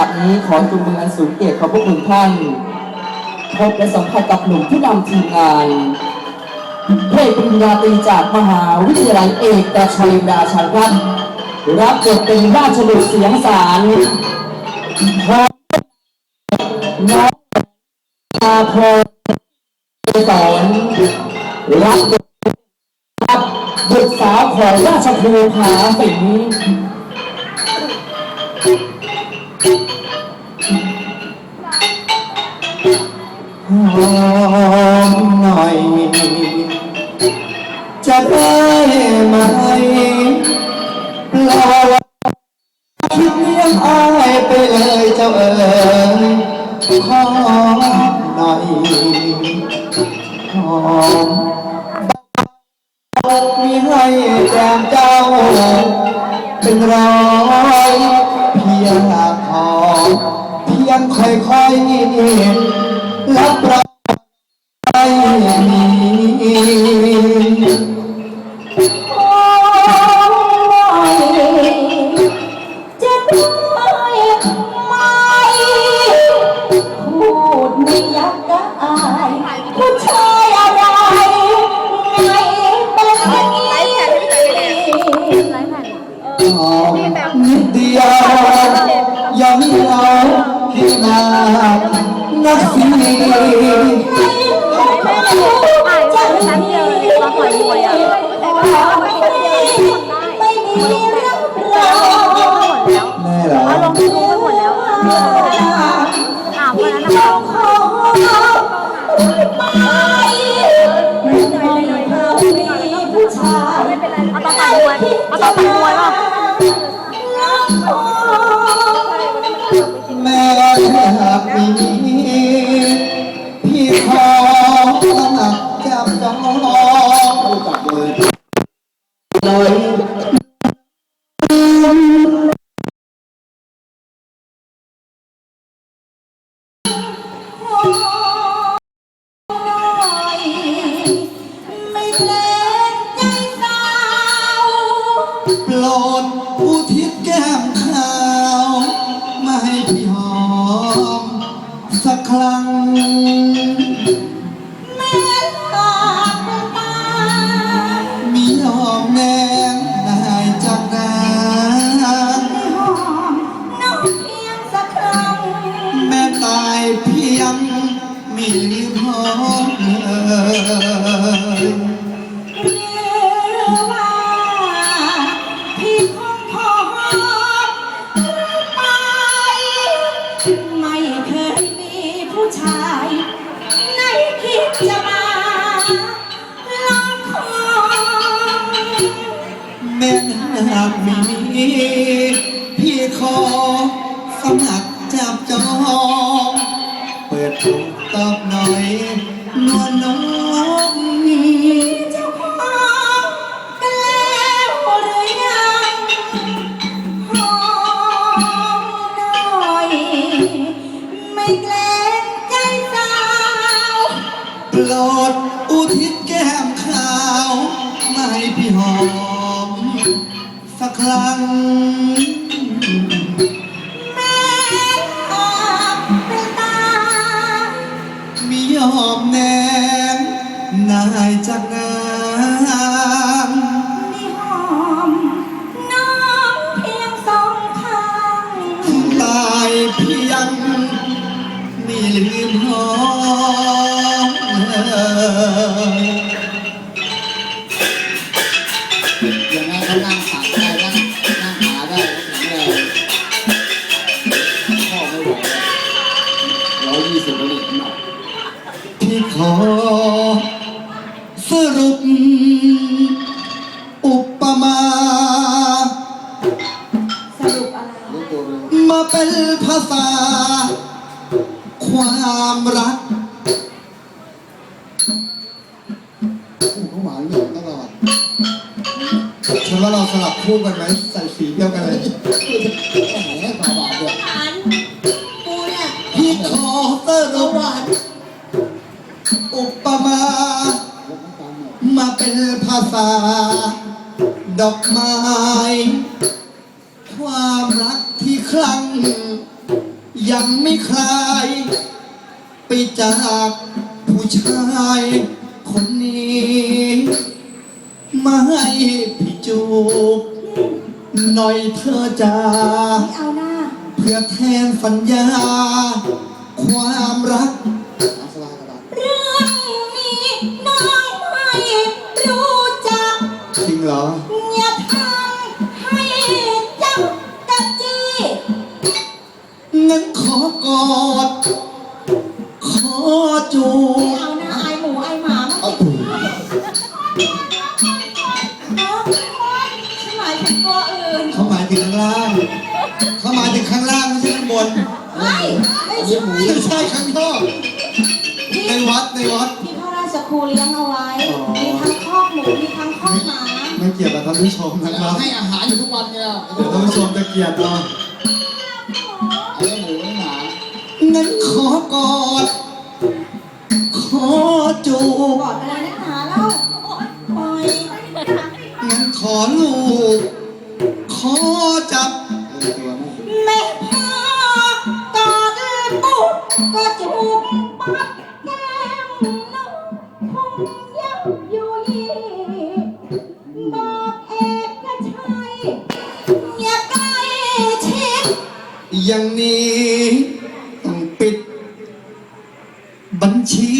าสนี้ขอจุงมืออันสูงเกียรติขอบพระคุณท่านพบและสัมผัสกับหนุ่มผู้นำทีมงานเพศปริญญาตรีจากมหาวิทยาลัยเอกแต่ชัยดาชัยรัตน์รับบทเป็นราชบุตรเสียงสารพร้อมน้องอาพรสอนรับบทรับบุตรสาวของราชครูผาสิงห์ หอมหน่อย จะได้ไหมรอคิดเลี้ยงอายไปเลยเจ้าเอ๋ยหอมหน่อยหอมมีให้แก้มเจ้า เป็นร้อยเพียงขอเพียงค่อยๆ อมนิดเดียวยังเราที่มานักสีจะฉันเดียวเลยมาปล่อยมวยอะไม่มีรับรองแม่เหรอลงทุนไปหมดแล้วามวันนั้นนะขอไปไม่ได้เขามีผู้ชายเอาต้องต่อยมวยเอาต้องต่อยมวย ครั้ง หากมี พี่ขอสมัครจับจองเปิดถูกตอบหน่อยนวลน้องเจ้าของกันแล้วหรือยังหอมหน่อย ไม่เกรงใจสาวโปรดอุทิศ สังแม่ออกเป็นตามียอมแนมนายจากงานมีหอมน้องเพียงสองข้างตายเพียงมีลืมหอมเอ่ยยังไงก็นั่งได้นั่ง อุปมา สรุปอะไรรู้ตัวเลยมาเป็นภาษา ความรักคู่เขาหวานเหลืองตลอดฉันว่าเราสลับคู่กันไหมใส่สีเดียวกันเลยแหมขาวหวานด้วยฐานกูเนี่ยพี่ขอสรุปอุปมาลดน้ำตาลหน่อยมาเป็นภาษา ดอกไม้ ความรักที่คลั่งยังไม่คลาย ไปจากผู้ชายคนนี้ มาให้พี่จูบหน่อยเธอจ้าไม่เอาหน้า เพื่อแทนสัญญา ความรัก ตัวอื่นเขาหมายถึงข้างล่าง เขาหมายถึงข้างล่างไม่ใช่ข้างบนไม่ไม่ใช่ไม่ใช่ข้างนอกในวัดในวัด ที่พระราชครูเลี้ยงเอาไว้อ๋อมีทั้งคอกหมูมีทั้งคอกหมาไม่เกี่ยวกับท่านผู้ชมนะคเรารับให้อาหารอยู่ทุกวันเนี่ยเดี๋ยวท่านผู้ชมจะเกลียดเราเอาเลี้ยงหมูเลี้ยงหมางั้นขอกอดขอจูบบอกอะไรนักหนาเล่าปล่อยงั้นขอลูกขอ จับแม่พ่อกอดปุ๊บก็จูบปัดแก้มน้องคงยังอยู่ยี่บอกเอกชัยอย่าใกล้ชิดอย่างนี้ต้องปิดบัญชี